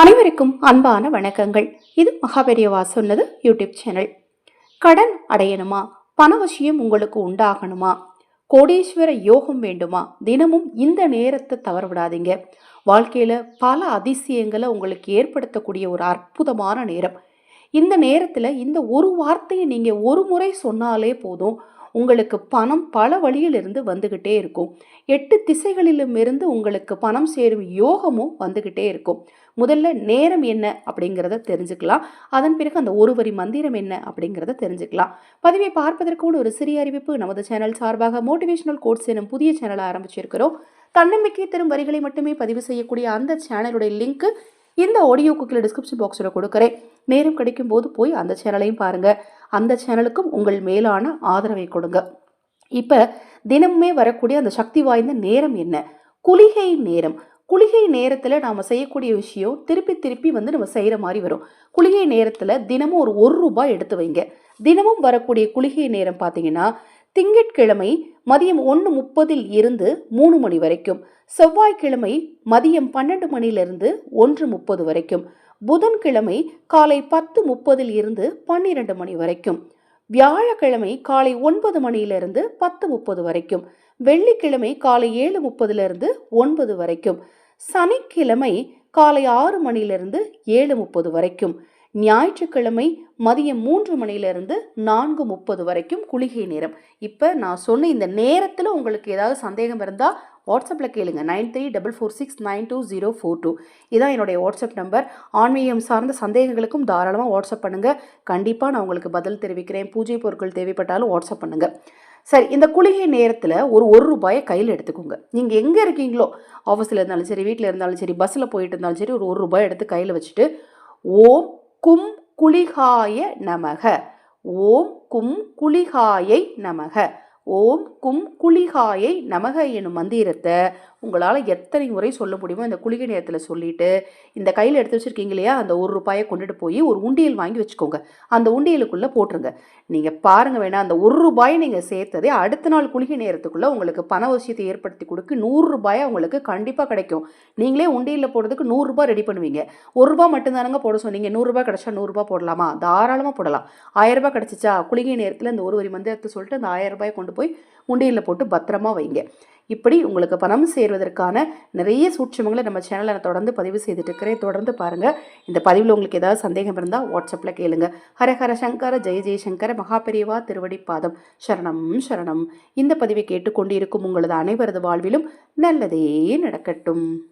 அனைவருக்கும் அன்பான வணக்கங்கள். இது மகாபெரியவா சொன்னது யூடியூப் சேனல். கடன் அடையணுமா? பணவசியம் உங்களுக்கு உண்டாகணுமா? கோடீஸ்வர யோகம் வேண்டுமா? தினமும் இந்த நேரத்தை தவற விடாதீங்க வாழ்க்கையில் பல அதிசயங்களை உங்களுக்கு ஏற்படுத்தக்கூடிய ஒரு அற்புதமான நேரம். இந்த நேரத்தில் இந்த ஒரு வார்த்தையை நீங்கள் ஒரு முறை சொன்னாலே போதும். உங்களுக்கு பணம் பல வழியிலிருந்து வந்துக்கிட்டே இருக்கும். எட்டு திசைகளிலும் இருந்து உங்களுக்கு பணம் சேரும் யோகமும் வந்துக்கிட்டே இருக்கும். முதல்ல நேரம் என்ன அப்படிங்கிறத தெரிஞ்சுக்கலாம். அதன் பிறகு அந்த ஒரு வரி மந்திரம் என்ன அப்படிங்கிறத தெரிஞ்சுக்கலாம். பதிவை பார்ப்பதற்கோடு ஒரு சிறிய அறிவிப்பு. நமது சேனல் சார்பாக மோட்டிவேஷனல் கோட்ஸ் எனும் புதிய சேனலை ஆரம்பிச்சிருக்கிறோம். தன்னம்பிக்கை தரும் வரிகளை மட்டுமே பதிவு செய்யக்கூடிய அந்த சேனலுடைய லிங்க் இந்த ஆடியோ குக்கில் டிஸ்கிரிப்ஷன் பாக்ஸில் கொடுக்குறேன். நேரம் கிடைக்கும் போது போய் அந்த சேனலையும் பாருங்கள் அந்த சேனலுக்கும் உங்கள் மேலான ஆதரவை கொடுங்க. இப்போ தினமுமே வரக்கூடிய அந்த சக்தி வாய்ந்த நேரம் என்ன? குளிகை நேரம். குளிகை நேரத்தில் நாம் செய்யக்கூடிய விஷயம் திருப்பி திருப்பி வந்து நம்ம செய்கிற மாதிரி வரும். குளிகை நேரத்தில் தினமும் ஒரு ஒரு ரூபாய் எடுத்து வைங்க. தினமும் வரக்கூடிய குளிகை நேரம் பார்த்தீங்கன்னா திங்கட்கிழமை மதியம் ஒன்று முப்பதில் இருந்து மூணு மணி வரைக்கும் செவ்வாய்க்கிழமை மதியம் பன்னெண்டு மணியிலிருந்து ஒன்று முப்பது வரைக்கும் புதன்கிழமை காலை பத்து முப்பதில் இருந்து பன்னிரண்டு மணி வரைக்கும் வியாழக்கிழமை காலை ஒன்பது மணியிலிருந்து பத்து முப்பது வரைக்கும் வெள்ளிக்கிழமை காலை ஏழு முப்பதுலேருந்து ஒன்பது வரைக்கும் சனிக்கிழமை காலை ஆறு மணியிலிருந்து ஏழு முப்பது வரைக்கும் ஞாயிற்றுக்கிழமை மதியம் மூன்று மணியிலிருந்து நான்கு முப்பது வரைக்கும் குளிகை நேரம். இப்போ நான் சொன்ன இந்த நேரத்தில் உங்களுக்கு ஏதாவது சந்தேகம் இருந்தால் வாட்ஸ்அப்பில் கேளுங்க. Nine three double four six nine two zero four two. இதான் என்னுடைய வாட்ஸ்அப் நம்பர். ஆன்மீகம் சார்ந்த சந்தேகங்களுக்கும் தாராளமாக வாட்ஸ்அப் பண்ணுங்கள் கண்டிப்பாக நான் உங்களுக்கு பதில் தெரிவிக்கிறேன். பூஜை பொருட்கள் தேவைப்பட்டாலும் வாட்ஸ்அப் பண்ணுங்கள் சரி இந்த குளிகை நேரத்தில் ஒரு ஒரு ரூபாயை கையில் எடுத்துக்கோங்க. நீங்கள் எங்கே இருக்கீங்களோ ஆஃபீஸில் இருந்தாலும் சரி வீட்டில் இருந்தாலும் சரி பஸ்ஸில் போயிட்டு இருந்தாலும் சரி ஒரு ஒரு ரூபாய் எடுத்து கையில் வச்சுட்டு ஓம் கும் குளிகாய நமக. ஓம் கும் குளிகாயை நமக. ஓம் கும் குளிகாயை நமக எனும் மந்திரத்தை உங்களால் எத்தனை முறை சொல்ல முடியுமோ இந்த குளிகை நேரத்தில் சொல்லிட்டு இந்த கையில் எடுத்து வச்சுருக்கீங்க இல்லையா அந்த ஒரு ரூபாயை கொண்டுட்டு போய் ஒரு உண்டியல் வாங்கி வச்சுக்கோங்க. அந்த உண்டியலுக்குள்ளே போட்டுருங்க. நீங்கள் பாருங்கள் வேணால் அந்த ஒரு ரூபாயை நீங்கள் சேர்த்ததே அடுத்த நாள் குளிகை நேரத்துக்குள்ளே உங்களுக்கு பண விஷயத்தை ஏற்படுத்தி கொடுக்க நூறு ரூபாயை உங்களுக்கு கண்டிப்பாக கிடைக்கும். நீங்களே உண்டியலில் போடுறதுக்கு நூறுரூபா ரெடி பண்ணுவீங்க. ஒரு ரூபா மட்டும்தானங்க போட சொன்னீங்க. நூறுரூபா கிடச்சா நூறுரூபா போடலாமா? தாராளமாக போடலாம். ஆயிரரூபா கிடச்சிச்சா? குளிகை நேரத்தில் இந்த ஒரு வரி மந்திரத்தை சொல்லிட்டு அந்த ஆயிரம் ரூபாயை கொண்டு போய் உண்டியலில் போட்டு பத்திரமா வைங்க. இப்படி உங்களுக்கு பணம் சேர்வதற்கான நிறைய சூட்சமங்களை நம்ம சேனலில் நான் தொடர்ந்து பதிவு செய்துட்டு இருக்கிறேன் தொடர்ந்து பாருங்கள் இந்த பதிவில் உங்களுக்கு ஏதாவது சந்தேகம் இருந்தால் வாட்ஸ்அப்பில் கேளுங்க. ஹரஹர சங்கர ஜெய ஜெயசங்கர மகாபெரியவா திருவடி பாதம். சரணம் சரணம். இந்த பதிவை கேட்டுக்கொண்டிருக்கும் உங்களது அனைவரது வாழ்விலும் நல்லதே நடக்கட்டும்.